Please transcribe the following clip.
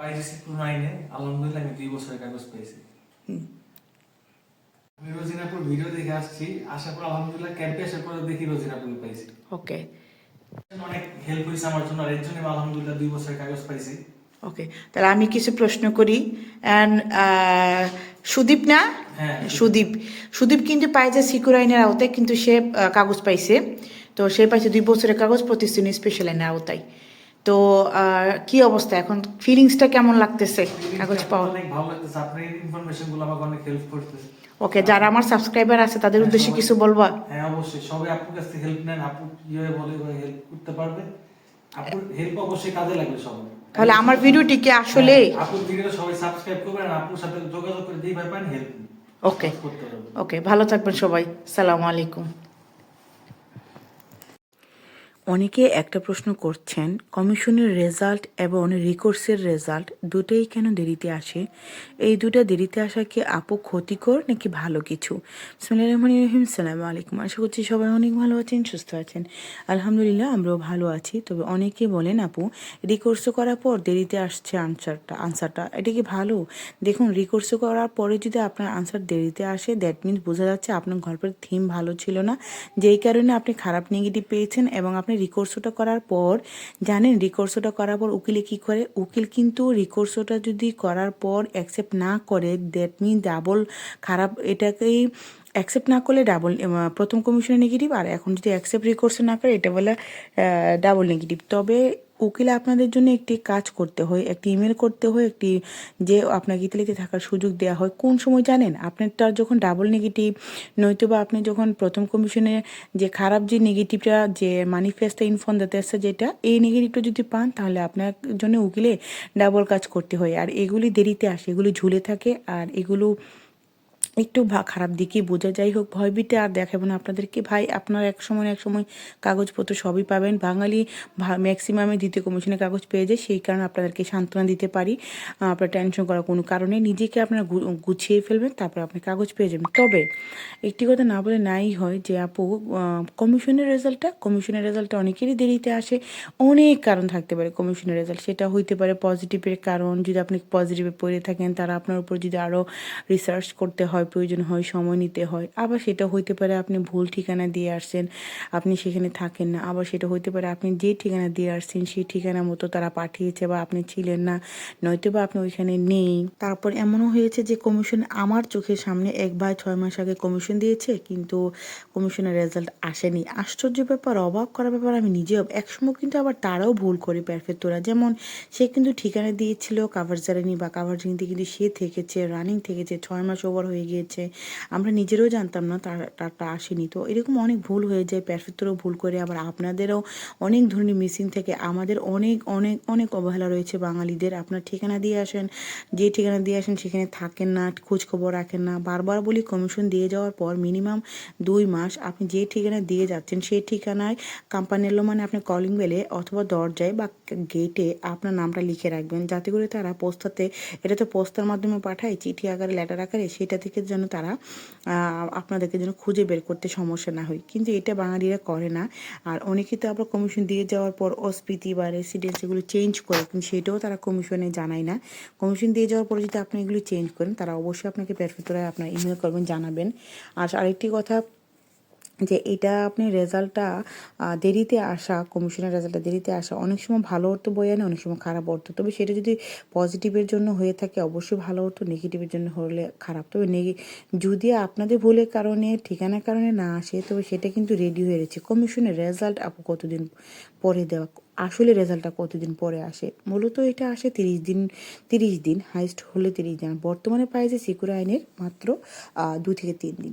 পাইছি আলহামদুলিল্লাহ আমি দুই বছরের কাগজ পেয়েছি। আমি রোজিনাপুর ভিডিও দেখে আসছি। আশা করি আলহামদুলিল্লাহ ক্যাম্পে আসার পরে দেখি রোজিনাপুর পাইছি ওকে। অনেক হেল্প হয়েছে আমার জন্য আর এর জন্য আলহামদুলিল্লাহ দুই বছরের কাগজ পাইছি। ওকে। তাহলে আমি কিছু প্রশ্ন করি। অ্যান্ড সুদীপ না? হ্যাঁ। সুদীপ। সুদীপ। কিন্তু পাইছে সিকিউর আইনের আওতায় কিন্তু সে কাগজ পাইছে। তো সে পাইছে দুই বছরের কাগজ প্রতিশ্রুতি স্পেশাল আইনের আওতায়। তো কি অবস্থা? এখন ফিলিংসটা কেমন লাগতেছে? কাগজ পাওয়া। অনেক ভালো লাগতেছে। আপনার ইনফরমেশনগুলো আমাকে অনেক হেল্প করতেছে। ওকে যারা আমার সাবস্ক্রাইবার আছে তাদের উদ্দেশ্যে কিছু বলবা? হ্যাঁ অবশ্যই। সবাই আপুর কাছ হেল্প নেন। আপু কীভাবে বলে হেল্প করতে পারবে? আপুর হেল্প অবশ্যই কাজে লাগবে সবার। তাহলে আমার ভিডিওটিকে আসলে? হ্যাঁ, আপুর ভিডিও সবাই সাবস্ক্রাইব করবেন আর আপুর সাথে যোগাযোগ করে যেইভাবে পারেন হেল্প ওকে ওকে ভালো থাকবেন সবাই। সালামু আলাইকুম। অনেকে একটা প্রশ্ন করছেন, কমিশনের রেজাল্ট এবং রিকোর্সের রেজাল্ট দুটোই কেন দেরিতে আসে? এই দুটো দেরিতে আসা কি আপু ক্ষতিকর নাকি ভালো কিছু? রহমানির রহিম, সালামু আলাইকুম। আশা করছি সবাই অনেক ভালো আছেন, সুস্থ আছেন। আলহামদুলিল্লাহ, আমরাও ভালো আছি। তবে অনেকে বলেন, আপু, রিকোর্স করার পর দেরিতে আসছে আনসারটা আনসারটা, এটা কি ভালো? দেখুন, রিকোর্স করার পরে যদি আপনার আনসার দেরিতে আসে দ্যাট মিনস বোঝা যাচ্ছে আপনার গল্পের থিম ভালো ছিল না। যেই কারণে আপনি খারাপ নেগেটিভ পেয়েছেন এবং আপনি রিকোর্সটা করার পর, জানেন রিকোর্সোটা করার পর উকিলে কি করে? উকিল কিন্তু রিকোর্সোটা যদি করার পর অ্যাকসেপ্ট না করে দ্যাট মিন ডাবল খারাপ, এটাকেই অ্যাকসেপ্ট না করলে ডাবল প্রথম কমিশনে নেগেটিভ আর এখন যদি অ্যাকসেপ্ট রিকোর্স না করে, এটা বলে ডাবল নেগেটিভ তবে উকিলে আপনাদের জন্য একটি কাজ করতে হয়, একটি ইমেল করতে হয়, একটি যে আপনাকে ইতালিতে থাকার সুযোগ দেওয়া হয়, কোন সময় জানেন? আপনারটা যখন ডাবল নেগেটিভ নয়তো বা আপনি যখন প্রথম কমিশনে যে খারাপ যে নেগেটিভটা যে মানিফেস্টে ইনফর্ম দিতে আসছে যেটা, এই নেগেটিভটা যদি পান, তাহলে আপনার জন্য উকিলে ডাবল কাজ করতে হয়। আর এগুলি দেরিতে আসে, এগুলি ঝুলে থাকে, আর এগুলো একটু খারাপ দিকে বোঝা যাই হোক ভয়ভীতি আর দেখাবো না আপনাদেরকে। ভাই, আপনার এক সময় এক সময় কাগজপত্র সবই পাবেন। বাঙালি ম্যাক্সিমামে দ্বিতীয় কমিশনের কাগজ পেয়ে যায়, সেই কারণে আপনাদেরকে সান্ত্বনা দিতে পারি। আপনার টেনশন করার কোনো কারণে নিজেকে আপনার গুছিয়ে ফেলবেন, তারপর আপনি কাগজ পেয়ে যাবেন। তবে একটি কথা না বলে নাই হয় যে আপু কমিশনের রেজাল্টটা কমিশনের রেজাল্টটা অনেকেরই দেরিতে আসে। অনেক কারণ থাকতে পারে কমিশনের রেজাল্ট সেটা হইতে পারে পজিটিভের কারণ, যদি আপনি পজিটিভে পড়ে থাকেন, তারা আপনার উপর যদি আরও রিসার্চ করতে হয় প্রয়োজন হয়, সময় নিতে হয়। আবার সেটা হইতে পারে আপনি ভুল ঠিকানা দিয়ে আসছেন, আপনি সেখানে থাকেন না। আবার সেটা হইতে পারে আপনি যে ঠিকানা দিয়ে আসছেন, সেই ঠিকানা মতো তারা পাঠিয়েছে বা আপনি ছিলেন না নয়তো বা আপনি ওইখানে নেই। তারপর এমনও হয়েছে যে কমিশন আমার চোখের সামনে এক বা ছয় মাস আগে কমিশন দিয়েছে, কিন্তু কমিশনের রেজাল্ট আসেনি। আশ্চর্য ব্যাপার, অবাক করার ব্যাপার, আমি নিজেও একসময় কিন্তু আবার তারাও ভুল করে প্যারফেক্টরা যেমন সে কিন্তু ঠিকানা দিয়েছিল কাভার জারেনি বা কাভার জিনিতে কিন্তু সে থেকেছে রানিং থেকেছে, ছয় মাস ওভার হয়ে গিয়েছে। আমরা নিজেরাও জানতাম না তারটা আসেনি। তো এরকম অনেক ভুল হয়ে যায় প্যারফেক্টরও ভুল করে আবার আপনাদেরও অনেক ধরনের মিসিং থেকে আমাদের অনেক অনেক অনেক অবহেলা রয়েছে বাঙালিদের। আপনার ঠিকানা দিয়ে আসেন, যে ঠিকানা দিয়ে আসেন সেখানে থাকেন না, খোঁজখবর রাখেন না। বারবার বলি কমিশন দিয়ে যাওয়ার পর মিনিমাম দুই মাস আপনি যে ঠিকানা দিয়ে যাচ্ছেন সেই ঠিকানায় কোম্পানি এলো মানে আপনি কলিং বেলে অথবা দরজায় বা গেটে আপনার নামটা লিখে রাখবেন। যাতে করে তারা পোস্তাতে এটা তো পোস্তার মাধ্যমে পাঠায়, চিঠি আকারে লেটার আকারে, সেটা থেকে যেন তারা আপনাদেরকে যেন খুঁজে বের করতে সমস্যা না হয়। কিন্তু এটা বাঙালিরা করে না। আর অনেকে তো আবার কমিশন দিয়ে যাওয়ার পর অস্পৃতি বা রেসিডেন্স এগুলো চেঞ্জ করে, কিন্তু সেটাও তারা কমিশনে জানায় না। কমিশন দিয়ে যাওয়ার পরে যদি আপনি এগুলো চেঞ্জ করেন, তারা অবশ্যই আপনাকে প্যারফেক্টরায় আপনার ইমেল করবেন, জানাবেন। আর আরেকটি কথা যে এটা আপনি রেজাল্টটা দেরিতে আসা কমিশনের রেজাল্টটা দেরিতে আসা, অনেক সময় ভালো অর্থ বই আনে, অনেক সময় খারাপ অর্থ। তবে সেটা যদি পজিটিভের জন্য হয়ে থাকে, অবশ্যই ভালো অর্থ নেগেটিভের জন্য হলে খারাপ। তবে নেগে, যদি আপনাদের ভুলের কারণে, ঠিকানার কারণে না আসে, তবে সেটা কিন্তু রেডি হয়ে রয়েছে। কমিশনের রেজাল্ট আপু কতদিন পরে দেওয়া, আসলে রেজাল্টটা কতদিন পরে আসে? মূলত এটা আসে তিরিশ দিন তিরিশ দিন হাইস্ট হলে তিরিশ দিন। বর্তমানে প্রাইসে সিকিউর আইনের মাত্র দু থেকে তিন দিন।